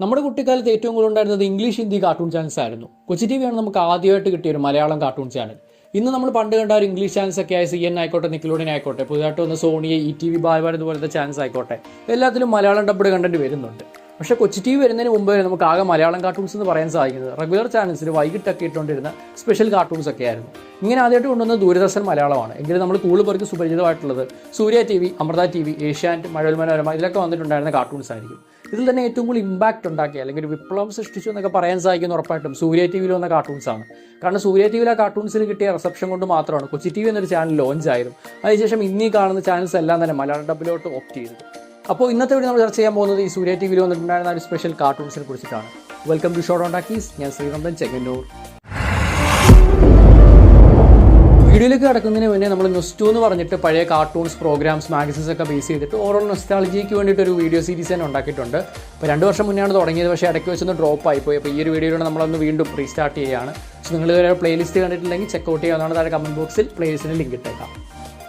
നമ്മുടെ കുട്ടിക്കാലത്ത് ഏറ്റവും കൂടുതൽ ഉണ്ടായിരുന്നത് ഇംഗ്ലീഷ് ഹിന്ദി കാർട്ടൂൺ ചാനൽസ് ആയിരുന്നു. കൊച്ചി ടി വിയാണ് നമുക്ക് ആദ്യമായിട്ട് കിട്ടിയ ഒരു മലയാളം കാർട്ടൂൺ ചാനൽ ഇന്ന് നമ്മൾ പണ്ട് കണ്ട ഒരു ഇംഗ്ലീഷ് ചാനൽസ് ഒക്കെ ആയ സി എൻ ആയിക്കോട്ടെ നിക്കിലൂടെ ആയിക്കോട്ടെ പുതുതായിട്ട് വന്ന സോണിയെ ഇ ടി വി ബാലഭാരത് പോലത്തെ ചാനൽസ് ആയിക്കോട്ടെ എല്ലാത്തിലും മലയാളം ഡബ്ഡ് കണ്ടന്റ് വരുന്നുണ്ട്. പക്ഷേ കൊച്ചി ടി വി വരുന്നതിന് മുമ്പ് വരെ നമുക്ക് ആകെ മലയാളം കാർട്ടൂൺസ് എന്ന് പറയാൻ സാധിക്കുന്നത്. റെഗുലർ ചാനൽസിൽ വൈകിട്ടൊക്കെ ഇട്ടുകൊണ്ടിരുന്ന സ്പെഷ്യൽ കാർട്ടൂൺസ് ഒക്കെ ആയിരുന്നു. ഇങ്ങനെ ആദ്യമായിട്ട് കൊണ്ടുവന്ന ദൂരദർശൻ മലയാളമാണ്. എങ്കിലും നമ്മൾ കൂടുതൽ പേർക്ക് സുപരിചിതമായിട്ടുള്ളത് Surya T V Amrita T V Asianet Mazhavil Manorama ഇതിലൊക്കെ വന്നിട്ടുണ്ടായിരുന്ന കാർട്ടൂൺസ് ആയിരിക്കും. ഇതിൽ തന്നെ ഏറ്റവും കൂടുതൽ ഇമ്പാക്റ്റ് ഉണ്ടാക്കിയ അല്ലെങ്കിൽ ഒരു വിപ്ലവം സൃഷ്ടിച്ചു എന്നൊക്കെ പറയാൻ സാധിക്കുന്ന ഉറപ്പായിട്ടും സൂര്യ ടി വിയിൽ വന്ന കാർട്ടൂൺസ് ആണ്. കാരണം സൂര്യ ടി വിയിലെ കാർട്ടൂൺസിന് കിട്ടിയ റിസപ്ഷൻ കൊണ്ട് മാത്രമാണ് കൊച്ചി ടി വി എന്നൊരു ചാനൽ ലോഞ്ച് ആയിരുന്നു അതിനുശേഷം ഇന്നീ കാണുന്ന ചാനൽസ് എല്ലാം തന്നെ മലയാളം ഡബിലോട്ട് ഓപ്റ്റ് ചെയ്തത് അപ്പോൾ ഇന്നത്തെ വീഡിയോ നമ്മൾ ചർച്ച ചെയ്യാൻ പോകുന്നത് ഈ സൂര്യ ടി വിയിൽ വന്നിട്ടുണ്ടായിരുന്ന ഒരു സ്പെഷ്യൽ കാർട്ടൂൺസിനെ കുറിച്ചിട്ടാണ്. Welcome to short on talkies ഞാൻ ശ്രീകന്ധൻ ചെങ്ങന്നൂർ. വീഡിയോയിലേക്ക് കിടക്കുന്നതിന് മുന്നേ നമ്മൾ നൊസ്റ്റു എന്ന് പറഞ്ഞിട്ട് പഴയ കാർട്ടൂൺസ് പ്രോഗ്രാംസ് മാഗസിൻസ് ഒക്കെ ബേസ് ചെയ്തിട്ട് ഓരോ നൊസ്റ്റാളജിക്ക് വേണ്ടിയിട്ട് ഒരു വീഡിയോ സീരീസ് തന്നെ ഉണ്ടാക്കിയിട്ടുണ്ട്. അപ്പോൾ രണ്ട് വർഷം മുന്നെയാണ് തുടങ്ങിയത്. പക്ഷേ ഇടയ്ക്ക് വെച്ചൊന്ന് ഡ്രോപ്പ് ആയിപ്പോയി അപ്പോൾ ഈ ഒരു വീഡിയോയിലൂടെ നമ്മളൊന്ന് വീണ്ടും റീസ്റ്റാർട്ട് ചെയ്യുകയാണ്. സോ നിങ്ങൾ പ്ലേലിസ്റ്റ് കണ്ടിട്ടില്ലെങ്കിൽ ചെക്കൗട്ട് ചെയ്യാവുന്നതാണ്. താഴെ കമന്റ് ബോക്സിൽ പ്ലേലിസ്റ്റിന് ലിങ്ക് ഇട്ടേക്കാം.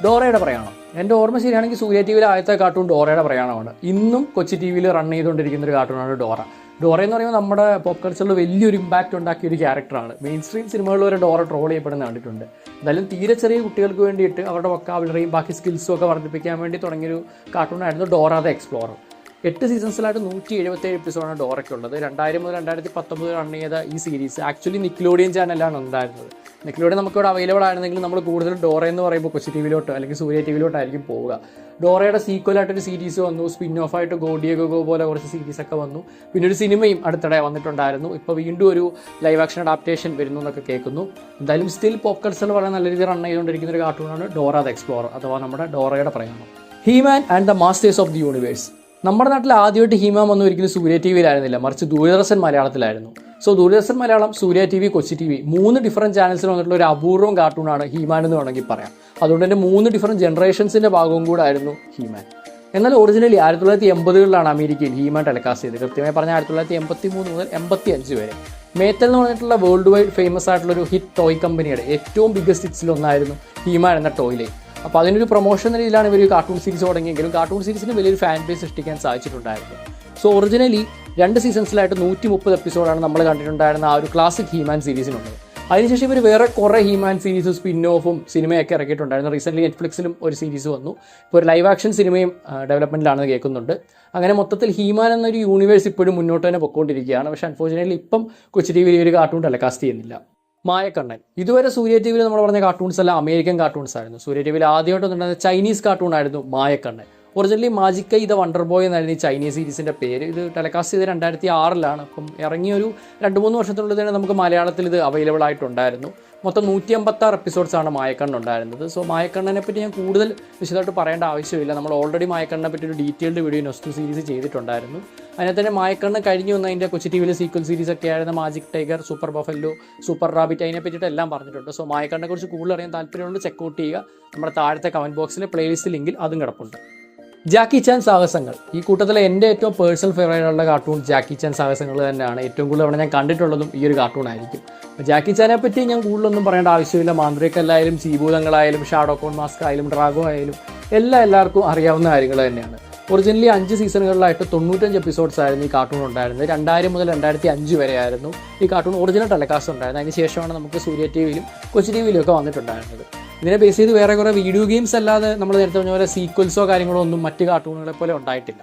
ഡോറയുടെ പ്രയാണം. എന്റെ ഓർമ്മ ശരിയാണെങ്കിൽ സൂര്യ ടി വിയിലെ ആദ്യത്തെ കാർട്ടൂൺ ഡോറയുടെ പ്രയാണമാണ്. ഇന്നും കൊച്ചി ടി വിയിൽ റൺ ചെയ്തുകൊണ്ടിരിക്കുന്ന ഒരു കാർട്ടൂണാണ് ഡോറ. ഡോറ എന്ന് പറയുമ്പോൾ നമ്മുടെ പോപ്പ് കൾച്ചറിൽ വലിയൊരു ഇമ്പാക്റ്റ് ഉണ്ടാക്കിയ ഒരു ക്യാരക്ടറാണ് മെയിൻ സ്ട്രീം സിനിമകളിൽ വരെ ഡോറ ട്രോൾ ചെയ്യപ്പെടുന്ന കണ്ടിട്ടുണ്ട്. എന്തായാലും തീരെ ചെറിയ കുട്ടികൾക്ക് വേണ്ടിയിട്ട് അവരുടെ വൊക്കാബിലറിയും ബാക്കി സ്കിൽസും ഒക്കെ വർദ്ധിപ്പിക്കാൻ വേണ്ടി തുടങ്ങിയൊരു കാർട്ടൂണായിരുന്നു ഡോറ ദ എക്സ്പ്ലോറർ എട്ട് സീസൺസിലായിട്ട് നൂറ്റി എഴുപത്തേഴ് എപ്പിസോഡാണ് ഡോറയ്ക്കുള്ളത്. രണ്ടായിരം മുതൽ രണ്ടായിരത്തി പത്തൊമ്പത് റൺ ചെയ്ത ഈ സീരീസ് ആക്ച്വലി നിക്ലോഡിയൻ ചാനലാണ് ഉണ്ടായിരുന്നത്. നിക്ലോഡിയൻ നമുക്കിവിടെ അവൈലബിൾ ആയിരുന്നെങ്കിൽ നമ്മൾ കൂടുതലും ഡോറ എന്ന് പറയുമ്പോൾ കൊച്ചി ടി വിയിലോട്ട് അല്ലെങ്കിൽ സൂര്യ ടി വിയിലോട്ടായിരിക്കും പോവുക. ഡോറയുടെ സീക്വൽ സീക്വലായിട്ടൊരു സീരീസ് വന്നു. സ്പിൻ ഓഫ് ആയിട്ട് ഗോഡിയ ഗോ പോലെ കുറച്ച് സീരീസ് ഒക്കെ വന്നു. പിന്നെ ഒരു സിനിമയും അടുത്തിടെ വന്നിട്ടുണ്ടായിരുന്നു. ഇപ്പോൾ വീണ്ടും ഒരു ലൈവ് ആക്ഷൻ അഡാപ്റ്റേഷൻ വരുന്നു എന്നൊക്കെ കേൾക്കുന്നു. എന്തായാലും സ്റ്റിൽ പോപ്പ് കൾച്ചർ വളരെ നല്ല രീതിയിൽ റൺ ചെയ്തുകൊണ്ടിരിക്കുന്ന ഒരു കാർട്ടൂണാണ് ഡോറ ദ എക്സ്പ്ലോറർ അഥവാ നമ്മുടെ ഡോറയുടെ പ്രയാണം He Man and the masters of the universe നമ്മുടെ നാട്ടിൽ ആദ്യമായിട്ട് ഹീമാൻ വന്നു ഒരിക്കലും സൂര്യ ടി വിയിലായിരുന്നില്ല. മറിച്ച് Doordarshan മലയാളത്തിലായിരുന്നു. So Doordarshan Malayalam Surya T V Kochi T V മൂന്ന് ഡിഫറന്റ് ചാനൽസിൽ വന്നിട്ടുള്ള ഒരു അപൂർവം കാർട്ടൂണാണ് ഹീമാൻ എന്ന് വേണമെങ്കിൽ പറയാം. അതുകൊണ്ട് തന്നെ മൂന്ന് ഡിഫറന്റ് ജനറേഷൻസിന്റെ ഭാഗവും കൂടെ ആയിരുന്നു ഹീമാൻ. എന്നാൽ ഒറിജിനലി ആയിരത്തി തൊള്ളായിരത്തി എൺപതുകളിലാണ് അമേരിക്കയിൽ ഹീമാൻ ടെലികാസ്റ്റ് ചെയ്തത്. കൃത്യമായി പറഞ്ഞാൽ ആയിരത്തി തൊള്ളായിരത്തി എൺപത്തി മൂന്ന് മുതൽ എൺപത്തി അഞ്ച് വരെ. മേത്തൽ എന്ന് പറഞ്ഞിട്ടുള്ള വേൾഡ് വൈഡ് ഫേമസ് ആയിട്ടുള്ള ഒരു ഹിറ്റ് ടോയ് കമ്പനിയുടെ ഏറ്റവും ബിഗ്ഗസ്റ്റ് ഹിറ്റ്സിൽ ഒന്നായിരുന്നു ഹീമാൻ എന്ന ടോയിലെ അപ്പോൾ അതിനൊരു പ്രൊമോഷൻ രീതിയിലാണ് ഇവർ കാർട്ടൂൺ സീരീസ് തുടങ്ങിയെങ്കിലും കാർട്ടൂൺ സീരീസിന് വലിയൊരു ഫാൻ ബേസ് സൃഷ്ടിക്കാൻ സാധിച്ചിട്ടുണ്ടായിരുന്നു. സോ ഒറിജിനലി രണ്ട് സീസൺസിലായിട്ട് നൂറ്റി മുപ്പത് എപ്പിസോഡാണ് നമ്മൾ കണ്ടിട്ടുണ്ടായിരുന്ന ആ ഒരു ക്ലാസിക് ഹീമാൻ സീരീസിനുള്ളത് അതിനുശേഷം ഇവർ വേറെ കുറേ ഹീമാൻ സീരീസ് സ്പിൻ ഓഫും സിനിമയൊക്കെ ഇറക്കിയിട്ടുണ്ടായിരുന്നു. റീസെന്റ്ലി നെറ്റ്ഫ്ലിക്സിലും ഒരു സീരീസ് വന്നു. ഇപ്പോൾ ഒരു ലൈവ് ആക്ഷൻ സിനിമയും ഡെവലപ്മെന്റിലാണെന്ന് കേൾക്കുന്നുണ്ട്. അങ്ങനെ മൊത്തത്തിൽ ഹീമാൻ എന്നൊരു യൂണിവേഴ്സ് ഇപ്പോഴും മുന്നോട്ട് തന്നെ പൊയ്ക്കൊണ്ടിരിക്കുകയാണ് പക്ഷേ അൺഫോർച്ചുനേറ്റ്ലി ഇപ്പം കൊച്ചി ടി വിയിൽ ഒരു കാർട്ടൂൺ ടെലികാസ്റ്റ് ചെയ്യുന്നില്ല. മായക്കണ്ണൻ. ഇതുവരെ സൂര്യ ടി വിയിൽ നമ്മൾ പറഞ്ഞ കാർട്ടൂൺസ് എല്ലാം അമേരിക്കൻ കാർട്ടൂൺസ് ആയിരുന്നു. സൂര്യ ടി വിയിൽ ആദ്യമായിട്ട് ഉണ്ടായിരുന്ന ചൈനീസ് കാർട്ടൂൺ ആയിരുന്നു മായക്കണ്ണൻ. ഒറിജിനലി മാജിക്ക ഇത് വണ്ടർ ബോയ് എന്നായിരുന്നു ഈ ചൈനീസ് സീരീസിന്റെ പേര്. ഇത് ടെലികാസ്റ്റ് ചെയ്ത് രണ്ടായിരത്തി ആറിലാണ് അപ്പം ഇറങ്ങിയൊരു രണ്ട് മൂന്ന് വർഷത്തിനുള്ളിൽ തന്നെ നമുക്ക് മലയാളത്തിൽ ഇത് അവൈലബിൾ ആയിട്ടുണ്ടായിരുന്നു. മൊത്തം നൂറ്റി അമ്പത്താറ് എപ്പിസോഡ്സാണ് മായക്കണ്ണൻ ഉണ്ടായിരുന്നത്. സോ മായക്കണ്ണനെ പറ്റി ഞാൻ കൂടുതൽ വിശദമായിട്ട് പറയേണ്ട ആവശ്യമില്ല. നമ്മൾ ഓൾറെഡി മായക്കണ്ണനെ പറ്റി ഒരു ഡീറ്റെയിൽഡ് വീഡിയോ നെസ്റ്റ് സീരീസ് ചെയ്തിട്ടുണ്ടായിരുന്നു. അതിനകത്ത് തന്നെ മായക്കണ്ണ് കഴിഞ്ഞു വന്ന അതിന്റെ കൊച്ചി ടി വിയിലെ സീക്വൽ സീരീസ് ഒക്കെ ആയിരുന്ന magic tiger super buffalo super rabbit അതിനെ പറ്റിയിട്ട് എല്ലാം പറഞ്ഞിട്ടുണ്ട്. സോ മായക്കണ്ണനെ കുറിച്ച് കൂടുതൽ അറിയാൻ താല്പര്യമുണ്ട് ചെക്കൗട്ട് ചെയ്യുക. നമ്മുടെ താഴത്തെ കമന്റ് ബോക്സിലെ പ്ലേലിസ്റ്റ് ലിങ്കിൽ അതും കിടപ്പുണ്ട്. ജാക്കി ചാൻ സാഹസങ്ങൾ. ഈ കൂട്ടത്തിലെ എന്റെ ഏറ്റവും പേഴ്സണൽ ഫേവറേറ്റ് ഉള്ള കാർട്ടൂൺ ജാക്കി ചാൻ സാഹസങ്ങൾ തന്നെയാണ്. ഏറ്റവും കൂടുതൽ അവിടെ ഞാൻ കണ്ടിട്ടുള്ളതും ഈ ഒരു കാർട്ടൂൺ ആയിരിക്കും. ജാക്കി ചാനെ പറ്റി ഞാൻ കൂടുതലൊന്നും പറയേണ്ട ആവശ്യമില്ല. മാന്ത്രികല്ലായാലും ചീഭൂതങ്ങളായാലും ഷാഡോ കോൺ മാസ്ക് ആയാലും ഡ്രാഗോ ആയാലും എല്ലാ എല്ലാവർക്കും അറിയാവുന്ന കാര്യങ്ങൾ തന്നെയാണ്. ഒറിജിനലി അഞ്ച് സീസണുകളിലായിട്ട് തൊണ്ണൂറ്റഞ്ച് എപ്പിസോഡ്സ് ആയിരുന്നു ഈ കാർട്ടൂൺ ഉണ്ടായിരുന്നത്. രണ്ടായിരം മുതൽ രണ്ടായിരത്തി അഞ്ച് വരെ ആയിരുന്നു ഈ കാർട്ടൂൺ ഒറിജിനൽ ടെലികാസ്റ്റ് ഉണ്ടായിരുന്നത്. അതിന് ശേഷമാണ് നമുക്ക് സൂര്യ ടി വിയിലും കൊച്ചി ടി വിയിലും ഒക്കെ വന്നിട്ടുണ്ടായിരുന്നത്. ഇതിനെ ബേസ് ചെയ്ത് വേറെ കുറേ വീഡിയോ ഗെയിംസ് അല്ലാതെ നമ്മൾ നേരത്തെ പറഞ്ഞ പോലെ സീക്വൽസോ കാര്യങ്ങളോ ഒന്നും മറ്റ് കാർട്ടൂണുകളെ പോലെ ഉണ്ടായിട്ടില്ല.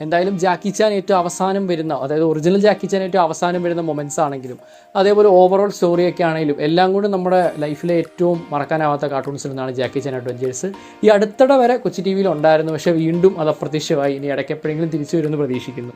എന്തായാലും ജാക്കി ചാൻ ഏറ്റവും അവസാനം വരുന്ന അതായത് ഒറിജിനൽ ജാക്കി ചാൻ ഏറ്റവും അവസാനം വരുന്ന മൊമെന്റ്സ് ആണെങ്കിലും അതേപോലെ ഓവറോൾ സ്റ്റോറിയൊക്കെ ആണെങ്കിലും എല്ലാം കൂടി നമ്മുടെ ലൈഫിലെ ഏറ്റവും മറക്കാനാവാത്ത കാർട്ടൂൺസിൽ നിന്നാണ് ജാക്കി ചാൻ അഡ്വഞ്ചേഴ്സ് ഈ അടുത്തിടെ വരെ കൊച്ചി ടി വിയിൽ ഉണ്ടായിരുന്നു പക്ഷേ വീണ്ടും അത് അപ്രത്യക്ഷമായി. ഇനി ഇടയ്ക്ക് എപ്പോഴെങ്കിലും തിരിച്ചു വരുമെന്ന് പ്രതീക്ഷിക്കുന്നു.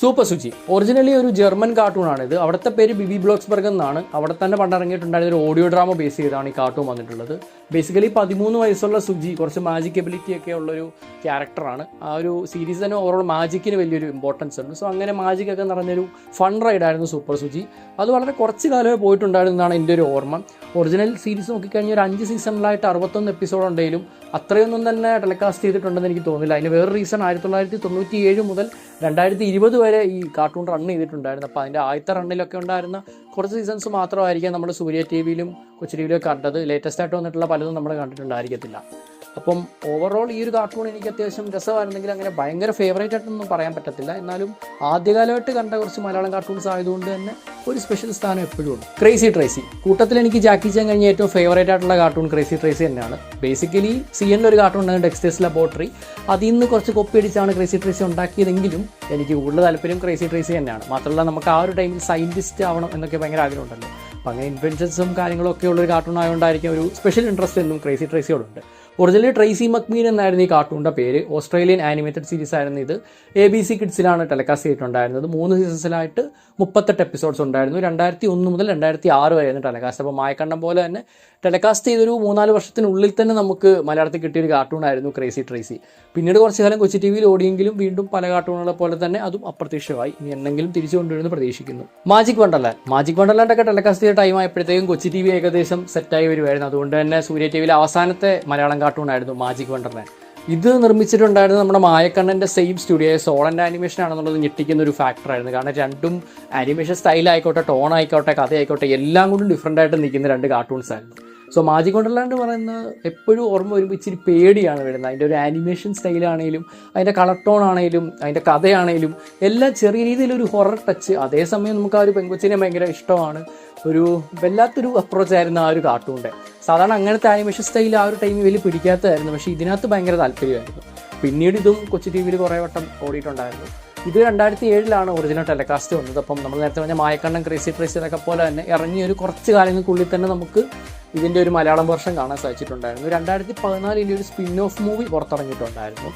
സൂപ്പർ സുചി. ഒറിജിനലി ഒരു ജർമ്മൻ കാർട്ടൂണാണ് ഇത്. അവിടുത്തെ പേര് ബിബി ബ്ലോക്സ്ബർഗ് എന്നാണ്. അവിടെ തന്നെ പണ്ട് ഇറങ്ങിയിട്ടുണ്ടായിരുന്ന ഒരു ഓഡിയോ ഡ്രാമ ബേസ് ചെയ്താണ് ഈ കാർട്ടൂൺ വന്നിട്ടുള്ളത്. ബേസിക്കലി പതിമൂന്ന് വയസ്സുള്ള സുജി കുറച്ച് മാജിക് എബിലിറ്റി ഒക്കെ ഉള്ളൊരു ക്യാരക്ടറാണ് ആ ഒരു സീരീസ് തന്നെ ഓവറോൾ മാജിക്കിന് വലിയൊരു ഇമ്പോർട്ടൻസ് ഉണ്ട്. സോ അങ്ങനെ മാജിക് ഒക്കെ നിറഞ്ഞൊരു ഫൺ റൈഡായിരുന്നു സൂപ്പർ സുജി അത് വളരെ കുറച്ച് കാലമേ പോയിട്ടുണ്ടായിരുന്നതാണ് എന്റെ ഒരു ഓർമ്മ. ഒറിജിനൽ സീരീസ് നോക്കിക്കഴിഞ്ഞാൽ ഒരു അഞ്ച് സീസണിലായിട്ട് അറുപത്തൊന്ന് എപ്പിസോഡ് ഉണ്ടെങ്കിലും അത്രയൊന്നും തന്നെ ടെലികാസ്റ്റ് ചെയ്തിട്ടുണ്ടെന്ന് എനിക്ക് തോന്നുന്നില്ല. അതിന് വേറെ റീസൺ ആയിരത്തി തൊള്ളായിരത്തി തൊണ്ണൂറ്റി ഏഴ് മുതൽ രണ്ടായിരത്തി ഇരുപത് വരെ ഈ കാർട്ടൂൺ റൺ ചെയ്തിട്ടുണ്ടായിരുന്നു. അപ്പോൾ അതിന്റെ ആദ്യത്തെ റണ്ണിലൊക്കെ ഉണ്ടായിരുന്ന കുറച്ച് സീസൺസ് മാത്രമായിരിക്കാം നമ്മൾ സൂര്യ ടി വിയിലും കൊച്ചു ടി വിയിലും കണ്ടത്. ലേറ്റസ്റ്റ് ആയിട്ട് വന്നിട്ടുള്ള പലതും നമ്മൾ കണ്ടിട്ടുണ്ടായിരിക്കത്തില്ല. അപ്പം ഓവറോൾ ഈ ഒരു കാർട്ടൂൺ എനിക്ക് അത്യാവശ്യം രസമായിരുന്നെങ്കിൽ അങ്ങനെ ഭയങ്കര ഫേവറേറ്റ് ആയിട്ടൊന്നും പറയാൻ പറ്റത്തില്ല. എന്നാലും ആദ്യകാലമായിട്ട് കണ്ട കുറച്ച് മലയാളം കാർട്ടൂൺസ് ആയതുകൊണ്ട് തന്നെ ഒരു സ്പെഷ്യൽ സ്ഥാനം എപ്പോഴും ഉണ്ട്. ക്രേസി ട്രേസി കൂട്ടത്തിൽ എനിക്ക് ജാക്കി ചാൻ കഴിഞ്ഞ ഏറ്റവും ഫേവറേറ്റ് ആയിട്ടുള്ള കാർട്ടൂൺ ക്രേസി ട്രേസി തന്നെയാണ്. ബേസിക്കലി സി എന്റെ ഒരു കാർട്ടൂൺ ഉണ്ടായിരുന്നു ഡെക്സ്റ്റേഴ്സ് ലബോറട്ടറി അതിൽ നിന്ന് കുറച്ച് കോപ്പി അടിച്ചാണ് ക്രേസി ട്രേസി ഉണ്ടാക്കിയതെങ്കിലും എനിക്ക് കൂടുതൽ താല്പര്യം ക്രേസി ട്രേസി തന്നെയാണ്. മാത്രമല്ല നമുക്ക് ആ ഒരു ടൈമിൽ സയന്റിസ്റ്റ് ആവണം എന്നൊക്കെ ഭയങ്കര ആഗ്രഹമുണ്ടല്ലോ. അപ്പം അങ്ങനെ ഇൻവെൻഷൻസും കാര്യങ്ങളൊക്കെ ഉള്ളൊരു കാർട്ടൂൺ ആയതുകൊണ്ടായിരിക്കും ഒരു സ്പെഷ്യൽ ഇൻട്രസ്റ്റ് എന്നും ക്രേസി ട്രേസിയോടുണ്ട് ഒറിജിനലി ട്രേസി മക്മീൻ എന്നായിരുന്നു ഈ കാർട്ടൂണിന്റെ പേര്. ഓസ്ട്രേലിയൻ ആനിമേറ്റഡ് സീരീസ് ആയിരുന്നു ഇത്. എ ബി സി കിഡ്സിലാണ് ടെലികാസ്റ്റ് ചെയ്തിട്ടുണ്ടായിരുന്നത്. മൂന്ന് സീസൺസിലായിട്ട് മുപ്പത്തെട്ട് എപ്പിസോഡ്സ് ഉണ്ടായിരുന്നു. രണ്ടായിരത്തി ഒന്ന് മുതൽ രണ്ടായിരത്തി ആറ് വരെയായിരുന്നു ടെലികാസ്റ്റ്. അപ്പോൾ മായക്കണ്ണം പോലെ തന്നെ ടെലികാസ്റ്റ് ചെയ്തൊരു മൂന്നാൽ വർഷത്തിനുള്ളിൽ തന്നെ നമുക്ക് മലയാളത്തിൽ കിട്ടിയൊരു കാർട്ടൂൺ ആയിരുന്നു ക്രേസി ട്രേസി പിന്നീട് കുറച്ച് കാലം കൊച്ചി ടി വിയിൽ ഓടിയെങ്കിലും വീണ്ടും പല കാർട്ടൂണുകളെ പോലെ തന്നെ അതും അപ്രത്യക്ഷമായി. ഇനി എന്തെങ്കിലും തിരിച്ചു കൊണ്ടുവരുമെന്ന് പ്രതീക്ഷിക്കുന്നു. മാജിക് വണ്ടർലാൻഡ് മാജിക് വണ്ടർലാൻഡ് ഒക്കെ ടെലികാസ്റ്റ് ചെയ്ത ടൈം ആയപ്പോഴത്തേക്കും കൊച്ചി ടി വി ഏകദേശം സെറ്റായി വരുമായിരുന്നു അതുകൊണ്ട് തന്നെ സൂര്യ ടി വിയിലെ അവസാനത്തെ മലയാളം കാർട്ടൂൺ ആയിരുന്നു മാജിക് വണ്ടർലാൻഡ് ഇത് നിർമ്മിച്ചിട്ടുണ്ടായിരുന്നത് നമ്മുടെ മായക്കണ്ണന്റെ സെയിം സ്റ്റുഡിയോ സോളന്റെ ആനിമേഷൻ ആണെന്നുള്ളത് ഞെട്ടിക്കുന്ന ഒരു ഫാക്ടറായിരുന്നു കാരണം രണ്ടും ആനിമേഷൻ സ്റ്റൈൽ ആയിക്കോട്ടെ ടോൺ ആയിക്കോട്ടെ കഥ ആയിക്കോട്ടെ എല്ലാം കൊണ്ടും ഡിഫറെന്റ് ആയിട്ട് നിൽക്കുന്ന രണ്ട് കാർട്ടൂൺസ് ആയിരുന്നു. സോ മാജിക് വണ്ടർലാൻഡ് പറയുന്നത് എപ്പോഴും ഓർമ്മ വരുമ്പോൾ ഇച്ചിരി പേടിയാണ് വരുന്നത്. അതിന്റെ ഒരു ആനിമേഷൻ സ്റ്റൈലാണെങ്കിലും അതിന്റെ കളർ ടോൺ ആണെങ്കിലും അതിന്റെ കഥയാണെങ്കിലും എല്ലാം ചെറിയ രീതിയിലൊരു ഹൊറർ ടച്ച് അതേസമയം നമുക്ക് ആ ഒരു പെങ്കൊച്ചിനെ ഭയങ്കര ഇഷ്ടമാണ്. ഒരു വല്ലാത്തൊരു അപ്രോച്ച് ആയിരുന്നു ആ ഒരു കാർട്ടൂണിന്റെ സാധാരണ അങ്ങനത്തെ ആനിമേഷൻ സ്റ്റൈൽ ആ ഒരു ടൈമിൽ വലിയ പിടിക്കാത്തതായിരുന്നു. പക്ഷേ ഇതിനകത്ത് ഭയങ്കര താല്പര്യമായിരുന്നു. പിന്നീട് ഇതും കൊച്ചു ടി വിയിൽ കുറേ വട്ടം ഓടിയിട്ടുണ്ടായിരുന്നു. ഇത് രണ്ടായിരത്തി ഏഴിലാണ് ഒറിജിനൽ ടെലികാസ്റ്റ് വന്നത്. അപ്പം നമ്മൾ നേരത്തെ പറഞ്ഞ മായക്കണ്ണൻ ക്രേസി എന്നൊക്കെ പോലെ തന്നെ ഇറങ്ങിയ ഒരു കുറച്ച് കാലങ്ങൾക്കുള്ളിൽ തന്നെ നമുക്ക് ഇതിന്റെ ഒരു മലയാളം വർഷം കാണാൻ സാധിച്ചിട്ടുണ്ടായിരുന്നു. രണ്ടായിരത്തി പതിനാലിന്റെ ഒരു സ്പിൻ ഓഫ് മൂവി പുറത്തിറങ്ങിയിട്ടുണ്ടായിരുന്നു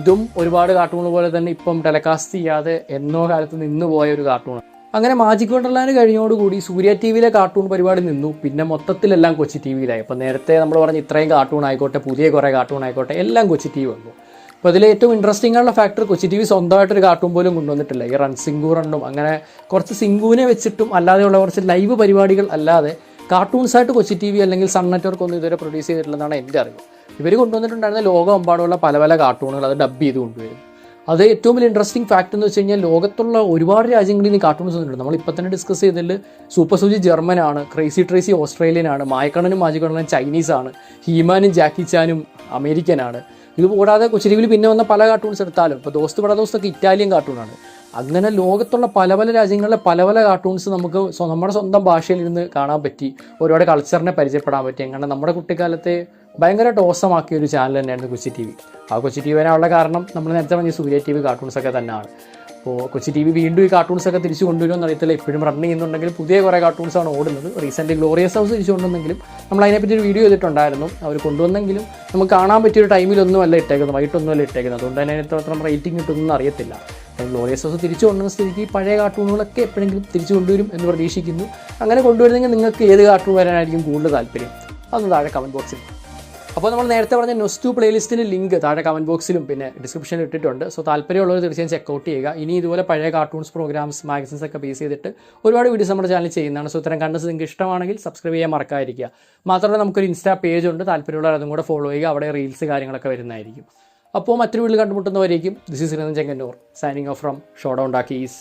ഇതും ഒരുപാട് കാർട്ടൂൺ പോലെ തന്നെ ഇപ്പം ടെലികാസ്റ്റ് ചെയ്യാതെ എന്നോ കാലത്ത് നിന്ന് പോയ ഒരു കാർട്ടൂൺ അങ്ങനെ മാജിക് വണ്ടർലാൻഡ് കഴിഞ്ഞോടുകൂടി സൂര്യ ടി വിയിലെ കാർട്ടൂൺ പരിപാടി നിന്നു. പിന്നെ മൊത്തത്തിലെല്ലാം കൊച്ചി ടി വിയിലായി അപ്പോൾ നേരത്തെ നമ്മൾ പറഞ്ഞ ഇത്രയും കാർട്ടൂൺ ആയിക്കോട്ടെ പുതിയ കുറേ കാർട്ടൂൺ ആയിക്കോട്ടെ എല്ലാം കൊച്ചി ടി വി വന്നു. അപ്പോൾ അതിൽ ഏറ്റവും ഇൻട്രസ്റ്റിംഗ് ആയുള്ള ഫാക്ടർ കൊച്ചി ടി വി സ്വന്തമായിട്ടൊരു കാർട്ടൂൺ പോലും കൊണ്ടുവന്നിട്ടില്ല ഈ റൺ സിംഗു റണ്ണും അങ്ങനെ കുറച്ച് സിംഗുവിനെ വെച്ചിട്ടും അല്ലാതെയുള്ള കുറച്ച് ലൈവ് പരിപാടികൾ അല്ലാതെ കാർട്ടൂൺസായിട്ട് കൊച്ചി ടി വി അല്ലെങ്കിൽ സൺ നെറ്റ്വർക്ക് ഒന്നും ഇതുവരെ പ്രൊഡ്യൂസ് ചെയ്തിട്ടില്ലെന്നാണ് എന്റെ അറിവ്. ഇവർ കൊണ്ടുവന്നിട്ടുണ്ടായിരുന്ന ലോകമെമ്പാടുമുള്ള പല പല കാർട്ടൂണുകൾ അത് ഡബ് ചെയ്ത് കൊണ്ടുവരും അത് ഏറ്റവും വലിയ ഇൻട്രസ്റ്റിംഗ് ഫാക്ട് എന്ന് വെച്ച് കഴിഞ്ഞാൽ ലോകത്തുള്ള ഒരുപാട് രാജ്യങ്ങളിൽ നിന്ന് കാർട്ടൂൺസ് വന്നിട്ടുണ്ട്. നമ്മൾ ഇപ്പം തന്നെ ഡിസ്കസ് ചെയ്തതിൽ സൂപ്പർ സൂചി ജർമ്മനാണ് ക്രേസി ട്രേസി ഓസ്ട്രേലിയൻ ആണ് മായക്കണ്ണനും മാജിക്കണ്ണനും ചൈനീസ് ആണ് ഹീമാനും ജാക്കി ചാനും അമേരിക്കനാണ് ഇത് കൂടാതെ കൊച്ചിരിവിൽ പിന്നെ വന്ന പല കാർട്ടൂൺസ് എടുത്താലും ഇപ്പോൾ ദോസ്ത് പട ദോസ്തൊക്കെ ഇറ്റാലിയൻ കാർട്ടൂണാണ് അങ്ങനെ ലോകത്തുള്ള പല പല രാജ്യങ്ങളിലെ പല പല കാർട്ടൂൺസ് നമുക്ക് നമ്മുടെ സ്വന്തം ഭാഷയിൽ ഇരുന്ന് കാണാൻ പറ്റി. ഒരുപാട് കൾച്ചറിനെ പരിചയപ്പെടാൻ പറ്റി. അങ്ങനെ നമ്മുടെ കുട്ടിക്കാലത്തെ ഭയങ്കരമായിട്ട് ഓസമാക്കിയ ഒരു ചാനൽ തന്നെയായിരുന്നു കൊച്ചി ടി വി ആ കൊച്ചി ടി വി വരാനുള്ള കാരണം നമ്മൾ നേരത്തെ പറഞ്ഞ സൂര്യ ടി വി കാർട്ടൂൺസൊക്കെ തന്നെയാണ്. അപ്പോൾ കൊച്ചി ടി വി വീണ്ടും ഈ കാർട്ടൂൺസൊക്കെ തിരിച്ചു കൊണ്ടുവരുമെന്ന് അറിയത്തില്ല ഇപ്പോഴും റൺ ചെയ്യുന്നുണ്ടെങ്കിൽ പുതിയ കുറേ കാർട്ടൂൺസാണ് ഓടുന്നത്. റീസെന്റ് ഗ്ലോറിയസ് ഹൗസ് തിരിച്ചു കൊണ്ടുവന്നെങ്കിലും നമ്മൾ അതിനെപ്പറ്റി ഒരു വീഡിയോ ചെയ്തിട്ടുണ്ടായിരുന്നു. അവർ കൊണ്ടുവന്നെങ്കിലും നമുക്ക് കാണാൻ പറ്റിയ ഒരു ടൈമിലൊന്നും അല്ല ഇട്ടേക്കുന്നത്. വൈകിട്ടൊന്നും അല്ല ഇട്ടേക്കുന്നത്. അതുകൊണ്ട് തന്നെ അത്ര റേറ്റിംഗ് കിട്ടുമെന്ന് അറിയത്തില്ല. ഗ്ലോറിയസ് ഹൗസ് തിരിച്ചു കൊണ്ടുവന്ന സ്ഥിതിക്ക് പഴയ കാർട്ടൂണുകളൊക്കെ എപ്പോഴെങ്കിലും തിരിച്ചു കൊണ്ടുവരും എന്ന് പ്രതീക്ഷിക്കുന്നു. അങ്ങനെ കൊണ്ടുവരുന്നെങ്കിൽ നിങ്ങൾക്ക് ഏത് കാർട്ടൂൺ വരാനായിരിക്കും കൂടുതൽ താല്പര്യം? അതൊന്ന് താഴെ കമന്റ് ബോക്സിൽ അപ്പോൾ നമ്മൾ നേരത്തെ പറഞ്ഞ നൊസ്റ്റു പ്ലേലിസ്റ്റിന്റെ ലിങ്ക് താഴെ കമന്റ് ബോക്സിലും പിന്നെ ഡിസ്ക്രിപ്ഷനിൽ ഇട്ടിട്ടുണ്ട്. സോ താല്പര്യമുള്ളവർ തീർച്ചയായും ചെക്കൗട്ട് ചെയ്യുക. ഇനി ഇതുപോലെ പഴയ കാർട്ടൂൺസ് പ്രോഗ്രാംസ് മാഗസിൻസ് ഒക്കെ ബേസ് ചെയ്തിട്ട് ഒരുപാട് വീഡിയോസ് നമ്മുടെ ചാനൽ ചെയ്യുന്നതാണ്. സോ ഇത്തരം കണ്ടത് നിങ്ങൾക്ക് ഇഷ്ടമാണെങ്കിൽ സബ്സ്ക്രൈബ് ചെയ്യാൻ മറക്കാതിരിക്കുക. മാത്രമല്ല നമുക്കൊരു ഇൻസ്റ്റാ പേജ് ഉണ്ട്. താല്പര്യമുള്ളവർ അതും കൂടെ ഫോളോ ചെയ്യുക. അവിടെ റീൽസ് കാര്യങ്ങളൊക്കെ വരുന്നതായിരിക്കും. അപ്പോൾ മറ്റൊരു വീട്ടിൽ കണ്ടുമുട്ടുന്നവരേക്കും this is Chengannur signing off from showdown talkies